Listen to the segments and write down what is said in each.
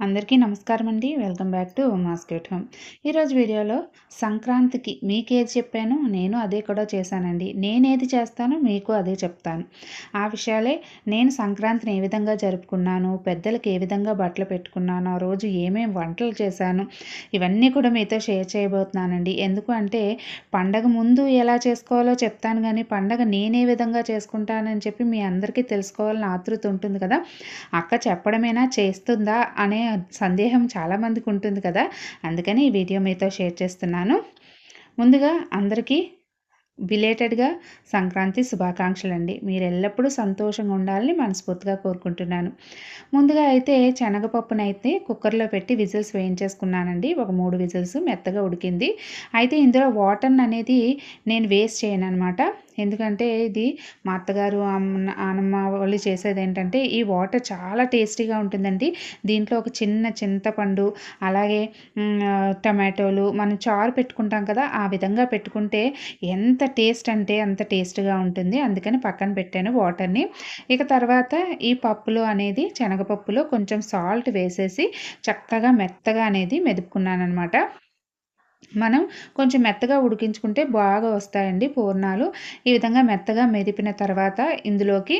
అందరికీ నమస్కారం అండి వెల్కమ్ బ్యాక్ టు మాస్కెట్ హోమ్. ఈరోజు వీడియోలో సంక్రాంతికి మీకు ఏది చెప్పాను నేను అదే కూడా చేశానండి. నేనేది చేస్తాను చేస్తానో మీకు అదే చెప్తాను. ఆ విషయాలే నేను సంక్రాంతిని ఏ విధంగా జరుపుకున్నాను పెద్దలకి ఏ విధంగా బట్టలు పెట్టుకున్నాను ఆ రోజు ఏమేమి వంటలు చేశాను ఇవన్నీ కూడా మీతో షేర్ చేయబోతున్నానండి. ఎందుకు అంటే పండగ ముందు ఎలా చేసుకోవాలో చెప్తాను కానీ పండగ నేనే విధంగా చేసుకుంటానని చెప్పి మీ అందరికీ తెలుసుకోవాలని ఆతృత ఉంటుంది కదా. అక్క చెప్పడమేనా చేస్తుందా అనే సందేహం చాలామందికి ఉంటుంది కదా. అందుకని ఈ వీడియో మీతో షేర్ చేస్తున్నాను. ముందుగా అందరికీ బిలేటెడ్గా సంక్రాంతి శుభాకాంక్షలు అండి మీరు ఎల్లప్పుడూ సంతోషంగా ఉండాలని మనస్ఫూర్తిగా కోరుకుంటున్నాను. ముందుగా అయితే శనగపప్పునైతే కుక్కర్లో పెట్టి విజిల్స్ వేయించేసుకున్నానండి. ఒక మూడు విజిల్స్ మెత్తగా ఉడికింది. అయితే ఇందులో వాటర్ అనేది నేను వేస్ట్ చేయను అనమాట ఎందుకంటే ఇది మా అత్తగారు అమ్మ వాళ్ళు చేసేది ఏంటంటే ఈ వాటర్ చాలా టేస్టీగా ఉంటుందండి. దీంట్లో ఒక చిన్న చింతపండు అలాగే టమాటోలు మనం చారు పెట్టుకుంటాం కదా ఆ విధంగా పెట్టుకుంటే ఎంత టేస్ట్ అంటే అంత టేస్ట్గా ఉంటుంది. అందుకని పక్కన పెట్టాను వాటర్ని. ఇక తర్వాత ఈ పప్పులో అనేది శనగపప్పులో కొంచెం సాల్ట్ వేసేసి చక్కగా మెత్తగా అనేది మెదుపుకున్నాను అనమాట మనం కొంచెం మెత్తగా ఉడికించుకుంటే బాగా వస్తాయండి పూర్ణాలు. ఈ విధంగా మెత్తగా మెదిపిన తర్వాత ఇందులోకి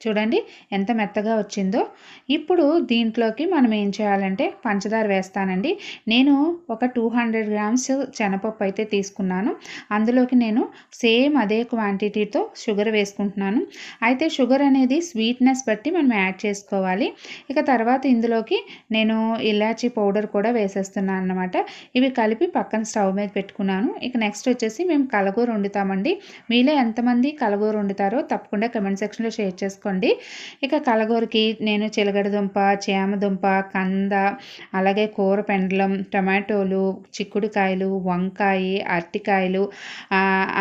చూడండి ఎంత మెత్తగా వచ్చిందో. ఇప్పుడు దీంట్లోకి మనం ఏం చేయాలంటే పంచదార వేస్తానండి. నేను ఒక టూ హండ్రెడ్ గ్రామ్స్ శనపప్పు అయితే తీసుకున్నాను. అందులోకి నేను సేమ్ అదే క్వాంటిటీతో షుగర్ వేసుకుంటున్నాను. అయితే షుగర్ అనేది స్వీట్నెస్ బట్టి మనం యాడ్ చేసుకోవాలి. ఇక తర్వాత ఇందులోకి నేను ఇలాచీ పౌడర్ కూడా వేసేస్తున్నాను అనమాట ఇవి కలిపి పక్కన స్టవ్ మీద పెట్టుకున్నాను. ఇక నెక్స్ట్ వచ్చేసి మేము కలగూర వండుతామండి. మీలో ఎంతమంది కలగూర వండుతారో తప్పకుండా కమెంట్ సెక్షన్లో షేర్ చేసుకోండి. చేసుకోండి. ఇక కలగూరకి నేను చిలగడదుంప చేమదుంప కంద అలాగే కూర పెండలం టమాటోలు చిక్కుడుకాయలు వంకాయ అరటికాయలు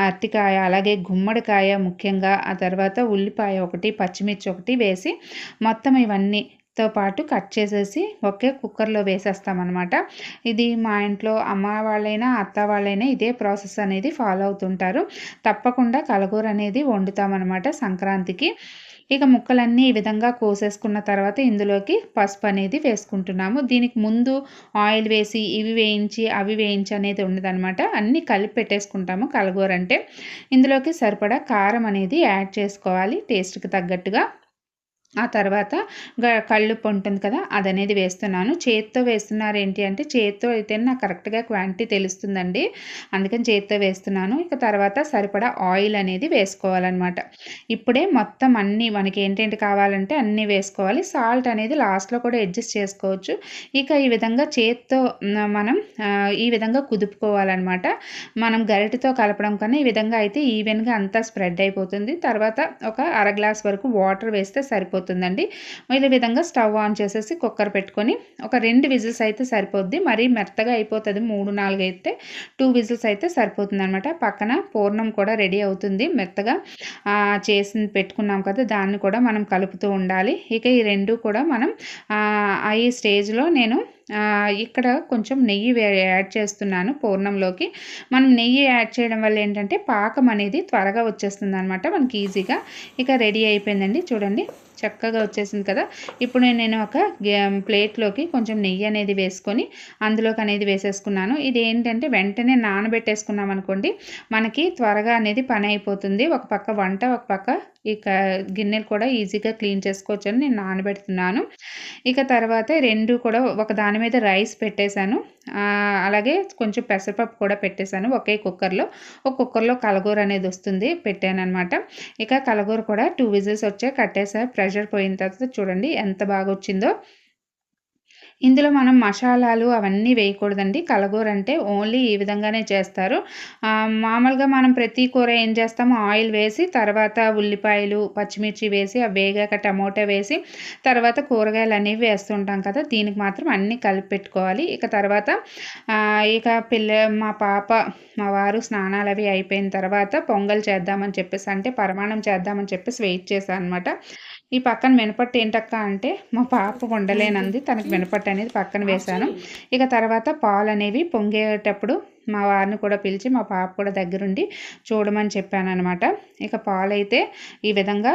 అరటికాయ అలాగే గుమ్మడికాయ ముఖ్యంగా ఆ తర్వాత ఉల్లిపాయ ఒకటి పచ్చిమిర్చి ఒకటి వేసి మొత్తం ఇవన్నీ తో పాటు కట్ చేసేసి ఒకే కుక్కర్లో వేసేస్తామన్నమాట. ఇది మా ఇంట్లో అమ్మ వాళ్ళైనా అత్త వాళ్ళైనా ఇదే ప్రాసెస్ అనేది ఫాలో అవుతుంటారు. తప్పకుండా కలగూర అనేది వండుతామన్నమాట సంక్రాంతికి. ఇక ముక్కలన్నీ ఈ విధంగా కోసేసుకున్న తర్వాత ఇందులోకి పసుపు అనేది వేసుకుంటున్నాము. దీనికి ముందు ఆయిల్ వేసి ఇవి వేయించి అవి వేయించి అనేది ఉండదనమాట అన్నీ కలిపి పెట్టేసుకుంటాము కలగూరంటే. ఇందులోకి సరిపడా కారం అనేది యాడ్ చేసుకోవాలి టేస్ట్కి తగ్గట్టుగా. ఆ తర్వాత కళ్ళుప్పు ఉంటుంది కదా అది అనేది వేస్తున్నాను. చేత్తో వేస్తున్నారు ఏంటి అంటే చేత్తో అయితే నాకు కరెక్ట్గా క్వాంటిటీ తెలుస్తుందండి. అందుకని చేత్తో వేస్తున్నాను. ఇక తర్వాత సరిపడా ఆయిల్ అనేది వేసుకోవాలన్నమాట. ఇప్పుడే మొత్తం అన్నీ మనకి ఏంటేంటి కావాలంటే అన్నీ వేసుకోవాలి. సాల్ట్ అనేది లాస్ట్లో కూడా అడ్జస్ట్ చేసుకోవచ్చు. ఇక ఈ విధంగా చేత్తో మనం ఈ విధంగా కుదుపుకోవాలన్నమాట. మనం గరిటతో కలపడం కన్నా ఈ విధంగా అయితే ఈవెన్గా అంతా స్ప్రెడ్ అయిపోతుంది. తర్వాత ఒక అర గ్లాస్ వరకు వాటర్ వేస్తే సరిపోతుంది. సరిపోతుందండి. ఈ విధంగా స్టవ్ ఆన్ చేసేసి కుక్కర్ పెట్టుకొని ఒక రెండు విజిల్స్ అయితే సరిపోద్ది. మరీ మెత్తగా అయిపోతుంది. మూడు నాలుగు అయితే టూ విజిల్స్ అయితే సరిపోతుంది అనమాట పక్కన పూర్ణం కూడా రెడీ అవుతుంది. మెత్తగా చేసి పెట్టుకున్నాం కదా దాన్ని కూడా మనం కలుపుతూ ఉండాలి. ఇక ఈ రెండు కూడా మనం ఈ స్టేజ్లో నేను ఇక్కడ కొంచెం నెయ్యి యాడ్ చేస్తున్నాను పూర్ణంలోకి. మనం నెయ్యి యాడ్ చేయడం వల్ల ఏంటంటే పాకం అనేది త్వరగా వచ్చేస్తుంది అనమాట మనకి ఈజీగా ఇక రెడీ అయిపోయిందండి. చూడండి. చక్కగా వచ్చేసింది కదా. ఇప్పుడు నేను ఒక ప్లేట్లోకి కొంచెం నెయ్యి అనేది వేసుకొని అందులోకి అనేది వేసేసుకున్నాను. ఇది ఏంటంటే వెంటనే నానబెట్టేసుకున్నాం అనుకోండి మనకి త్వరగా అనేది పని అయిపోతుంది. ఒక పక్క వంట ఒక పక్క ఇక గిన్నెలు కూడా ఈజీగా క్లీన్ చేసుకోవచ్చు అని నేను నానబెడుతున్నాను. ఇక తర్వాత రెండు కూడా ఒక దాని మీద రైస్ పెట్టేశాను. అలాగే కొంచెం పెసరపప్పు కూడా పెట్టేశాను ఒకే కుక్కర్లో. ఒక కుక్కర్లో కలగూర అనేది వస్తుంది పెట్టాను అనమాట ఇక కలగూర కూడా టూ విజిల్స్ వచ్చే కట్టేసా ప్రెషర్ పోయిన తర్వాత చూడండి ఎంత బాగా వచ్చిందో ఇందులో మనం మసాలాలు అవన్నీ వేయకూడదండి. కలగూర అంటే ఓన్లీ ఈ విధంగానే చేస్తారు. మామూలుగా మనం ప్రతి కూర ఏం చేస్తామో ఆయిల్ వేసి తర్వాత ఉల్లిపాయలు పచ్చిమిర్చి వేసి అవి వేగాక టమోటా వేసి తర్వాత కూరగాయలు అనేవి వేస్తుంటాం కదా దీనికి మాత్రం అన్నీ కలిపి పెట్టుకోవాలి. ఇక తర్వాత ఇక పిల్ల మా పాప మా వారు స్నానాలు అవి అయిపోయిన తర్వాత పొంగల్ చేద్దామని చెప్పేసి అంటే పరమాణం చేద్దామని చెప్పేసి వెయిట్ చేశాను అనమాట ఈ పక్కన మినపట్టు ఏంటక్క అంటే మా పాప వండలేనంది. తనకు మినపట్టు అనేది పక్కన వేశాను. ఇక తర్వాత పాలు అనేవి పొంగేటప్పుడు మా వారిని కూడా పిలిచి మా పాప కూడా దగ్గరుండి చూడమని చెప్పాను అనమాట ఇక పాలైతే ఈ విధంగా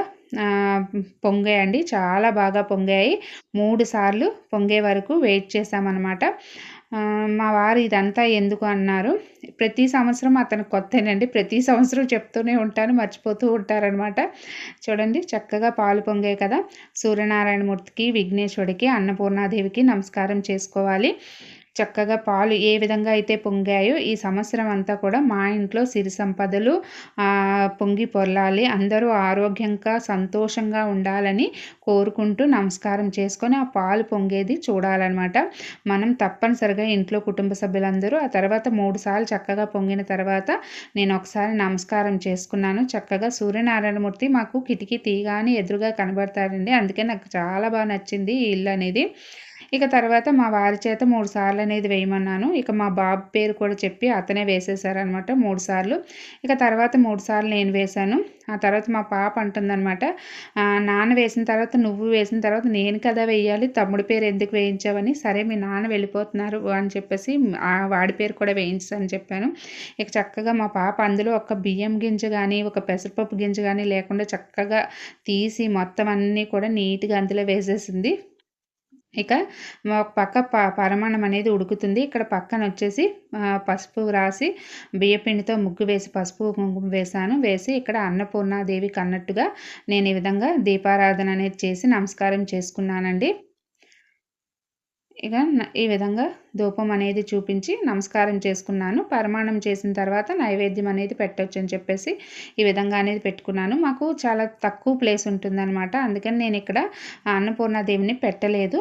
పొంగాయండి. చాలా బాగా పొంగాయి. మూడు సార్లు పొంగే వరకు వెయిట్ చేసామన్నమాట మా వారు ఇదంతా ఎందుకు అన్నారు? ప్రతి సంవత్సరం అతను కొత్తనండి. ప్రతి సంవత్సరం చెప్తూనే ఉంటాను మర్చిపోతూ ఉంటారనమాట చూడండి చక్కగా పాలు పొంగాయి కదా. సూర్యనారాయణమూర్తికి విఘ్నేశ్వరుడికి అన్నపూర్ణాదేవికి నమస్కారం చేసుకోవాలి. చక్కగా పాలు ఏ విధంగా అయితే పొంగాయో ఈ సంవత్సరం అంతా కూడా మా ఇంట్లో సిరి సంపదలు పొంగి పొరలాలి. అందరూ ఆరోగ్యంగా సంతోషంగా ఉండాలని కోరుకుంటూ నమస్కారం చేసుకొని ఆ పాలు పొంగేది చూడాలన్నమాట. మనం తప్పనిసరిగా ఇంట్లో కుటుంబ సభ్యులందరూ ఆ తర్వాత మూడు సార్లు చక్కగా పొంగిన తర్వాత నేను ఒకసారి నమస్కారం చేసుకున్నాను. చక్కగా సూర్యనారాయణమూర్తి మాకు కిటికీ తీగాని ఎదురుగా కనబడతాడండి. అందుకే నాకు చాలా బాగా నచ్చింది ఈ ఇల్లు అనేది. ఇక తర్వాత మా వారి చేత మూడు సార్లు అనేది వేయమన్నాను. ఇక మా బాబు పేరు కూడా చెప్పి అతనే వేసేసారనమాట మూడు సార్లు. ఇక తర్వాత మూడు సార్లు నేను వేశాను. ఆ తర్వాత మా పాప అంటుందనమాట నాన్న వేసిన తర్వాత నువ్వు వేసిన తర్వాత నేను కదా వేయాలి తమ్ముడి పేరు ఎందుకు వేయించావని? సరే మీ నాన్న వెళ్ళిపోతున్నారు అని చెప్పేసి వాడి పేరు కూడా వేయించని చెప్పాను. ఇక చక్కగా మా పాప అందులో ఒక బియ్యం గింజ కానీ ఒక పెసరపప్పు గింజ కానీ లేకుండా చక్కగా తీసి మొత్తం అన్నీ కూడా నీట్గా అందులో వేసేసింది. ఇక ఒక పక్క ప పరమాణం అనేది ఉడుకుతుంది. ఇక్కడ పక్కన వచ్చేసి పసుపు రాసి బియ్యపిండితో ముగ్గు వేసి పసుపు కుంకుమ వేసాను వేసి ఇక్కడ అన్నపూర్ణాదేవికి అన్నట్టుగా నేను ఈ విధంగా దీపారాధన అనేది చేసి నమస్కారం చేసుకున్నానండి. ఇక ఈ విధంగా ధూపం అనేది చూపించి నమస్కారం చేసుకున్నాను. పరమాణం చేసిన తర్వాత నైవేద్యం అనేది పెట్టవచ్చు అని చెప్పేసి ఈ విధంగా అనేది పెట్టుకున్నాను. మాకు చాలా తక్కువ ప్లేస్ ఉంటుందన్నమాట. అందుకని నేను ఇక్కడ అన్నపూర్ణాదేవిని పెట్టలేదు.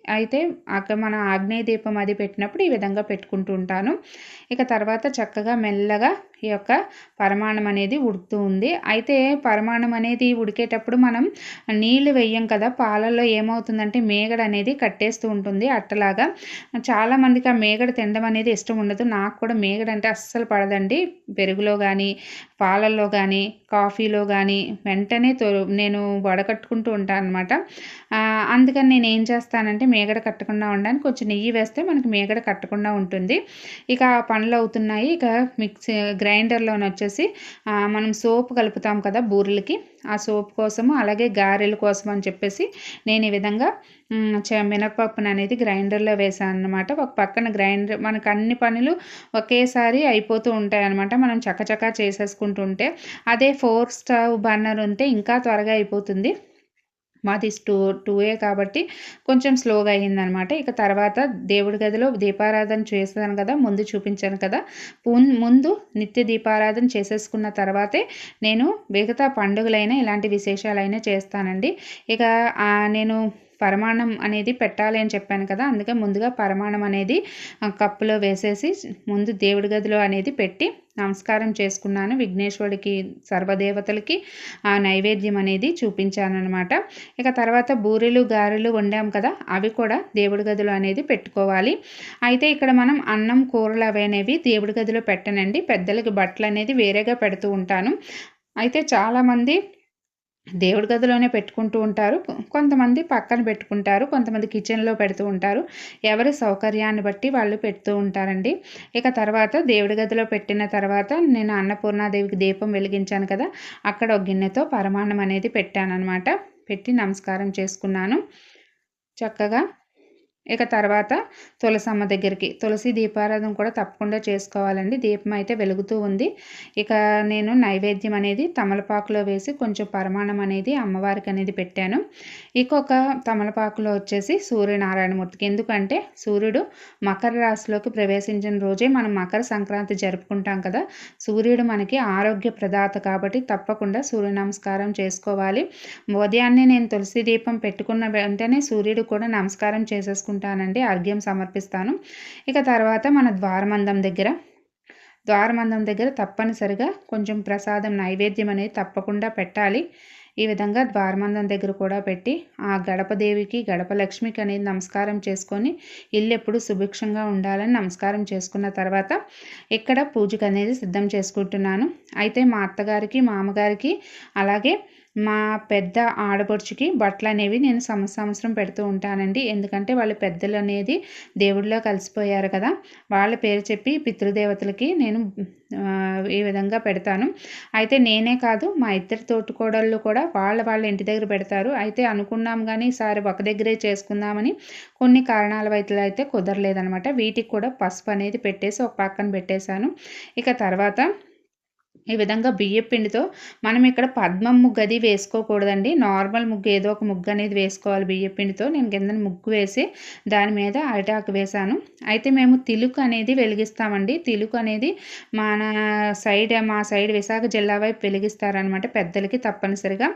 అయితే అక్కడ మన ఆగ్నేయ దీపం అది పెట్టినప్పుడు ఈ విధంగా పెట్టుకుంటూ ఉంటాను. ఇక తర్వాత చక్కగా మెల్లగా ఈ యొక్క పరమాణం అనేది ఉడుకుతూ ఉంది. అయితే పరమాణం అనేది ఉడికేటప్పుడు మనం నీళ్ళు వేయం కదా పాలల్లో ఏమవుతుందంటే మేగడ అనేది కట్టేస్తూ ఉంటుంది అట్టలాగా. చాలామందికి ఆ మేగడ తినడం అనేది ఇష్టం ఉండదు. నాకు కూడా మేగడ అంటే అస్సలు పడదండి. పెరుగులో కానీ పాలల్లో కానీ కాఫీలో కానీ వెంటనే నేను వడకట్టుకుంటూ ఉంటాను అనమాట అందుకని నేను ఏం చేస్తానంటే మేగడ కట్టకుండా ఉండడానికి కొంచెం నెయ్యి వేస్తే మనకి మేగడ కట్టకుండా ఉంటుంది. ఇక పనులు అవుతున్నాయి. ఇక మిక్సీ గ్రైండర్లోని వచ్చేసి మనం సోప్ కలుపుతాం కదా బూరెలకి. ఆ సోప్ కోసము అలాగే గారెల కోసం అని చెప్పేసి నేను ఈ విధంగా మినపప్పును అనేది గ్రైండర్లో వేసాను అనమాట ఒక పక్కన గ్రైండర్ మనకు అన్ని పనులు ఒకేసారి అయిపోతూ ఉంటాయి అనమాట మనం చకచకా చేసేసుకుంటుంటే అదే ఫోర్ స్టవ్ బర్నర్ ఉంటే ఇంకా త్వరగా అయిపోతుంది. మాది టూ టూ ఏ కాబట్టి కొంచెం స్లోగా అయ్యిందనమాట. ఇక తర్వాత దేవుడి గదిలో దీపారాధన చేస్తాను కదా ముందు చూపించాను కదా. ముందు నిత్య దీపారాధన చేసేసుకున్న తర్వాతే నేను మిగతా పండుగలైనా ఇలాంటి విశేషాలైనా చేస్తానండి. ఇక నేను పరమాణం అనేది పెట్టాలి అని చెప్పాను కదా అందుకే ముందుగా పరమాణం అనేది కప్పులో వేసేసి ముందు దేవుడి గదిలో అనేది పెట్టి నమస్కారం చేసుకున్నాను. విఘ్నేశ్వరుడికి సర్వదేవతలకి ఆ నైవేద్యం అనేది చూపించాను అనమాట ఇక తర్వాత బూరెలు గారెలు వండాం కదా అవి కూడా దేవుడి గదిలో అనేది పెట్టుకోవాలి. అయితే ఇక్కడ మనం అన్నం కూరలు అవి అనేవి దేవుడి గదిలో పెట్టనండి. పెద్దలకి బట్టలు అనేది వేరేగా పెడుతూ ఉంటాను. అయితే చాలామంది దేవుడి గదిలోనే పెట్టుకుంటూ ఉంటారు. కొంతమంది పక్కన పెట్టుకుంటారు. కొంతమంది కిచెన్లో పెడుతూ ఉంటారు. ఎవరి సౌకర్యాన్ని బట్టి వాళ్ళు పెడుతూ ఉంటారండి. ఇక తర్వాత దేవుడి గదిలో పెట్టిన తర్వాత నేను అన్నపూర్ణాదేవికి దీపం వెలిగించాను కదా అక్కడ ఒక గిన్నెతో పరమాన్నం అనేది పెట్టాను అనమాట పెట్టి నమస్కారం చేసుకున్నాను. చక్కగా ఇక తర్వాత తులసమ్మ దగ్గరికి. తులసి దీపారాధన కూడా తప్పకుండా చేసుకోవాలండి. దీపం అయితే వెలుగుతూ ఉంది. ఇక నేను నైవేద్యం అనేది తమలపాకులో వేసి కొంచెం పరమాణం అనేది అమ్మవారికి అనేది పెట్టాను. ఇంకొక తమలపాకులో వచ్చేసి సూర్యనారాయణమూర్తికి. ఎందుకంటే సూర్యుడు మకర రాశిలోకి ప్రవేశించిన రోజే మనం మకర సంక్రాంతి జరుపుకుంటాం కదా. సూర్యుడు మనకి ఆరోగ్య ప్రదాత కాబట్టి తప్పకుండా సూర్య నమస్కారం చేసుకోవాలి. ఉదయాన్నే నేను తులసి దీపం పెట్టుకున్న వెంటనే సూర్యుడు కూడా నమస్కారం చేసేసుకుంటాను చేసుకుంటానండి అర్ఘ్యం సమర్పిస్తాను. ఇక తర్వాత మన ద్వారమందం దగ్గర. ద్వారమందం దగ్గర తప్పనిసరిగా కొంచెం ప్రసాదం నైవేద్యం అనేది తప్పకుండా పెట్టాలి. ఈ విధంగా ద్వారమందం దగ్గర కూడా పెట్టి ఆ గడప దేవికి గడప లక్ష్మికి అనేది నమస్కారం చేసుకొని ఇల్లు ఎప్పుడు సుభిక్షంగా ఉండాలని నమస్కారం చేసుకున్న తర్వాత ఇక్కడ పూజకు అనేది సిద్ధం చేసుకుంటున్నాను. అయితే మా అత్తగారికి మామగారికి అలాగే మా పెద్ద ఆడపడుచుకి బట్టలు అనేవి నేను సంవత్సరం పెడుతూ ఉంటానండి. ఎందుకంటే వాళ్ళు పెద్దలు అనేది దేవుడిలో కలిసిపోయారు కదా. వాళ్ళ పేరు చెప్పి పితృదేవతలకి నేను ఈ విధంగా పెడతాను. అయితే నేనే కాదు మా ఇద్దరు తోటికోడళ్ళు కూడా వాళ్ళ వాళ్ళ ఇంటి దగ్గర పెడతారు. అయితే అనుకున్నాం కానీ ఈసారి ఒక దగ్గరే చేసుకుందామని కొన్ని కారణాల వైతులు అయితే కుదరలేదనమాట వీటికి కూడా పసుపు అనేది పెట్టేసి ఒక పక్కన పెట్టేశాను. ఇక తర్వాత ఈ విధంగా బియ్యపిండితో మనం ఇక్కడ పద్మం ముగ్గు అది వేసుకోకూడదండి. నార్మల్ ముగ్గు ఏదో ఒక ముగ్గు అనేది వేసుకోవాలి బియ్యపిండితో నేను కింద ముగ్గు వేసి దాని మీద అరిటాకు వేశాను. అయితే మేము తిలుకు అనేది వెలిగిస్తామండి. తిలుకు అనేది మన సైడ్ మా సైడ్ విశాఖ జిల్లా వైపు వెలిగిస్తారనమాట పెద్దలకి తప్పనిసరిగా.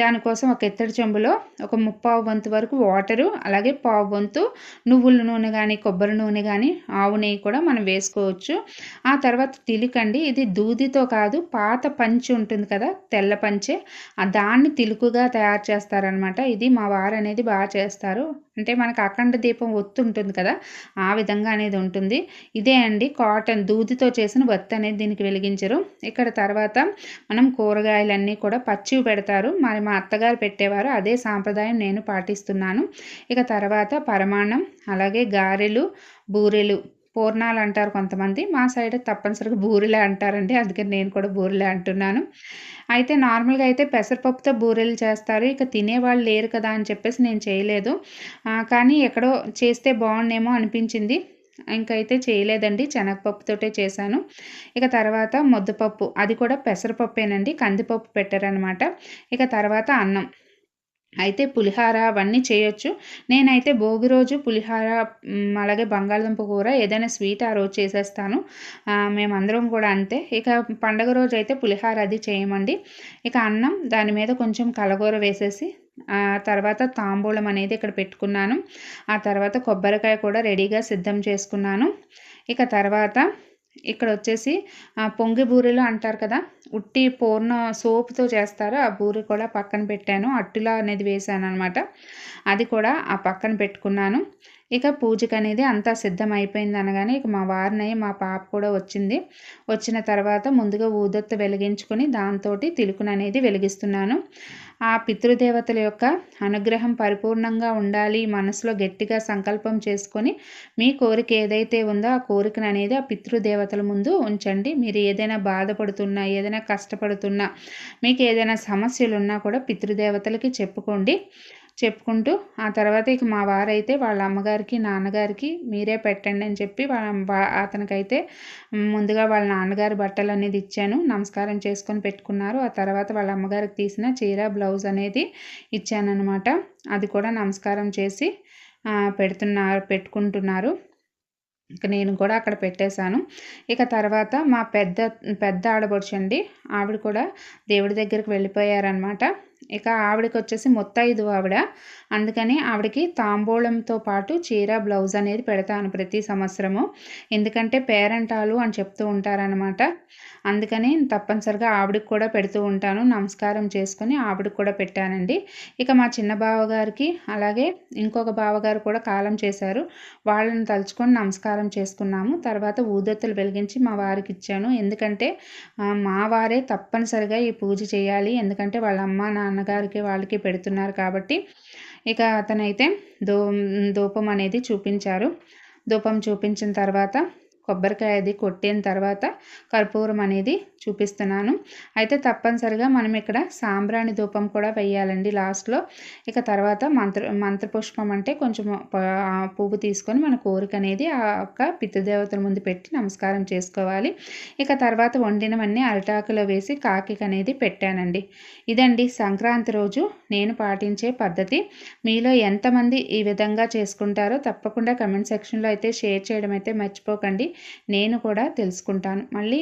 దానికోసం ఒక ఎత్తడి చెంబులో ఒక ముప్పావు వంతు వరకు వాటరు అలాగే పావు వంతు నువ్వుల నూనె కానీ కొబ్బరి నూనె కానీ ఆవు నెయ్యి కూడా మనం వేసుకోవచ్చు. ఆ తర్వాత తిలుకండి. ఇది దూదితో కాదు పాత పంచి ఉంటుంది కదా తెల్ల పంచే. దాన్ని తిలుకుగా తయారు చేస్తారనమాట ఇది మా వారు అనేది బాగా చేస్తారు. అంటే మనకు అఖండ దీపం ఒత్తు ఉంటుంది కదా ఆ విధంగా అనేది ఉంటుంది. ఇదే అండి కాటన్ దూదితో చేసిన వత్తి అనేది దీనికి వెలిగించరు. ఇక్కడ తర్వాత మనం కూరగాయలన్నీ కూడా పచ్చివి పెడతారు. మరి మా అత్తగారు పెట్టేవారు అదే సాంప్రదాయం నేను పాటిస్తున్నాను. ఇక తర్వాత పరమాణం అలాగే గారెలు బూరెలు పూర్ణాలు అంటారు కొంతమంది. మా సైడ్ తప్పనిసరిగా బూరెలే అంటారండి. అందుకని నేను కూడా బూరెలే అంటున్నాను. అయితే నార్మల్గా అయితే పెసరపప్పుతో బూరెలు చేస్తారు. ఇక తినేవాళ్ళు లేరు కదా అని చెప్పేసి నేను చేయలేదు. కానీ ఎక్కడో చేస్తే బాగుండేమో అనిపించింది. ఇంకైతే చేయలేదండి. శనగపప్పుతోటే చేశాను. ఇక తర్వాత ముద్దపప్పు. అది కూడా పెసరపప్పేనండి. కందిపప్పు పెట్టారనమాట ఇక తర్వాత అన్నం. అయితే పులిహార అవన్నీ చేయొచ్చు. నేనైతే భోగి రోజు పులిహార అలాగే బంగాళదుంప కూర ఏదైనా స్వీట్ ఆ రోజు చేసేస్తాను. మేమందరం కూడా అంతే. ఇక పండగ రోజు అయితే పులిహార అది చేయమండి. ఇక అన్నం దాని మీద కొంచెం కలగూర వేసేసి ఆ తర్వాత తాంబూలం అనేది ఇక్కడ పెట్టుకున్నాను. ఆ తర్వాత కొబ్బరికాయ కూడా రెడీగా సిద్ధం చేసుకున్నాను. ఇక తర్వాత ఇక్కడ వచ్చేసి పొంగి బూరెలు అంటారు కదా ఉట్టి పూర్ణ సోపుతో చేస్తారు. ఆ బూరి కూడా పక్కన పెట్టాను. అట్టులా అనేది వేసాను అనమాట అది కూడా ఆ పక్కన పెట్టుకున్నాను. ఇక పూజకి అనేది అంతా సిద్ధం అయిపోయింది అనగానే ఇక మా వారిని మా పాప కూడా వచ్చింది. వచ్చిన తర్వాత ముందుగా ఊదొత్త వెలిగించుకొని దాంతో తిలుకుననేది వెలిగిస్తున్నాను. ఆ పితృదేవతల యొక్క అనుగ్రహం పరిపూర్ణంగా ఉండాలి మనసులో గట్టిగా సంకల్పం చేసుకొని మీ కోరిక ఏదైతే ఉందో ఆ కోరికను అనేది ఆ పితృదేవతల ముందు ఉంచండి. మీరు ఏదైనా బాధపడుతున్నా ఏదైనా కష్టపడుతున్నా మీకు ఏదైనా సమస్యలు ఉన్నా కూడా పితృదేవతలకి చెప్పుకోండి. చెప్పుకుంటూ ఆ తర్వాత ఇక మా వారైతే వాళ్ళ అమ్మగారికి నాన్నగారికి మీరే పెట్టండి అని చెప్పి వాళ్ళ అతనికైతే ముందుగా వాళ్ళ నాన్నగారి బట్టలు అనేది ఇచ్చాను. నమస్కారం చేసుకొని పెట్టుకున్నారు. ఆ తర్వాత వాళ్ళ అమ్మగారికి తీసిన చీర బ్లౌజ్ అనేది ఇచ్చానమాట అది కూడా నమస్కారం చేసి పెడుతున్నారు పెట్టుకుంటున్నారు. ఇక నేను కూడా అక్కడ పెట్టేశాను. ఇక తర్వాత మా పెద్ద పెద్ద ఆడబడుచండి ఆవిడ కూడా దేవుడి దగ్గరికి వెళ్ళిపోయారనమాట ఇక ఆవిడకి వచ్చేసి మొత్తైదు ఆవిడ. అందుకని ఆవిడకి తాంబూలంతో పాటు చీర బ్లౌజ్ అనేది పెడతాను ప్రతి సంవత్సరము. ఎందుకంటే పేరెంటాలు అని చెప్తూ ఉంటారనమాట అందుకని తప్పనిసరిగా ఆవిడకి కూడా పెడుతూ ఉంటాను. నమస్కారం చేసుకొని ఆవిడకి కూడా పెట్టానండి. ఇక మా చిన్న బావగారికి అలాగే ఇంకొక బావగారు కూడా కాలం చేశారు. వాళ్ళని తలుచుకొని నమస్కారం చేసుకున్నాము. తర్వాత ఊదొత్తులు వెలిగించి మా వారికి ఇచ్చాను. ఎందుకంటే మా వారే తప్పనిసరిగా ఈ పూజ చేయాలి. ఎందుకంటే వాళ్ళ అమ్మ నాన్నగారికి వాళ్ళకి పెడుతున్నారు కాబట్టి ఇక అతనైతే దో ధూపం అనేది చూపించారు. ధూపం చూపించిన తర్వాత కొబ్బరికాయ అది కొట్టిన తర్వాత కర్పూరం అనేది చూపిస్తున్నాను. అయితే తప్పనిసరిగా మనం ఇక్కడ సాంబ్రాణి ధూపం కూడా వేయాలండి లాస్ట్లో. ఇక తర్వాత మంత్ర మంత్రపుష్పం అంటే కొంచెం పువ్వు తీసుకొని మన కోరిక అనేది ఆ యొక్క పితృదేవతల ముందు పెట్టి నమస్కారం చేసుకోవాలి. ఇక తర్వాత వండినవన్నీ అరిటాకులో వేసి కాకి అనేది పెట్టానండి. ఇదండి సంక్రాంతి రోజు నేను పాటించే పద్ధతి. మీలో ఎంతమంది ఈ విధంగా చేసుకుంటారో తప్పకుండా కమెంట్ సెక్షన్లో అయితే షేర్ చేయడం అయితే మర్చిపోకండి. నేను కూడా తెలుసుకుంటాను. మళ్ళీ